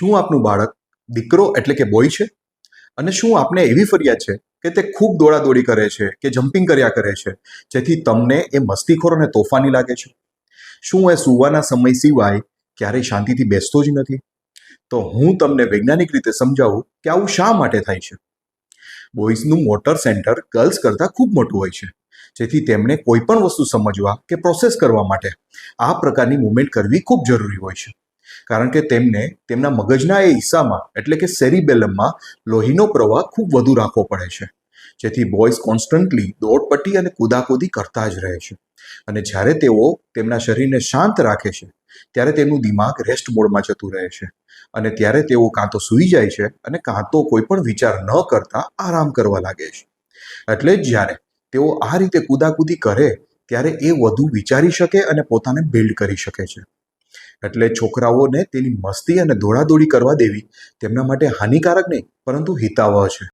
શું આપનું બાળક દીકરો એટલે કે બોય છે? અને શું આપને એવી ફરિયાદ છે કે તે ખૂબ દોડાદોડી કરે છે, કે જમ્પિંગ કર્યા કરે છે, જેથી તમને એ મસ્તીખોર અને તોફાની લાગે છે? શું એ સૂવાના સમય સિવાય ક્યારેય શાંતિથી બેસતો જ નથી? તો હું તમને વૈજ્ઞાનિક રીતે સમજાવું કે આવું શા માટે થાય છે? બોયઝનું મોટર સેન્ટર ગર્લ્સ કરતાં ખૂબ મોટું હોય છે, જેથી તેમને કોઈ પણ વસ્તુ સમજવા કે પ્રોસેસ કરવા માટે આ પ્રકારની મુવમેન્ટ કરવી ખૂબ જરૂરી હોય છે. કારણ કે તેમને, તેમના મગજના એ હિસ્સામાં એટલે કે સેરિબેલમમાં, લોહીનો પ્રવાહ ખૂબ વધુ રાખવો પડે છે. જેથી બોયઝ કોન્સ્ટન્ટલી દોડપટ્ટી અને કુદાકુદી કરતા જ રહે છે. અને જ્યારે તેઓ તેમના શરીરને શાંત રાખે છે, ત્યારે તેમનું દિમાગ રેસ્ટ મોડમાં જતું રહે છે. અને ત્યારે તેઓ કાં તો સૂઈ જાય છે અને કાં તો કોઈ પણ વિચાર ન કરતા આરામ કરવા લાગે છે. એટલે જ્યારે તેઓ આ રીતે કુદાકુદી કરે, ત્યારે એ વધુ વિચારી શકે અને પોતાને બિલ્ડ કરી શકે છે. એટલે છોકરાઓને તેની મસ્તી અને દોડાદોડી કરવા દેવી તેમના માટે હાનિકારક નહીં, પરંતુ હિતાવહ છે.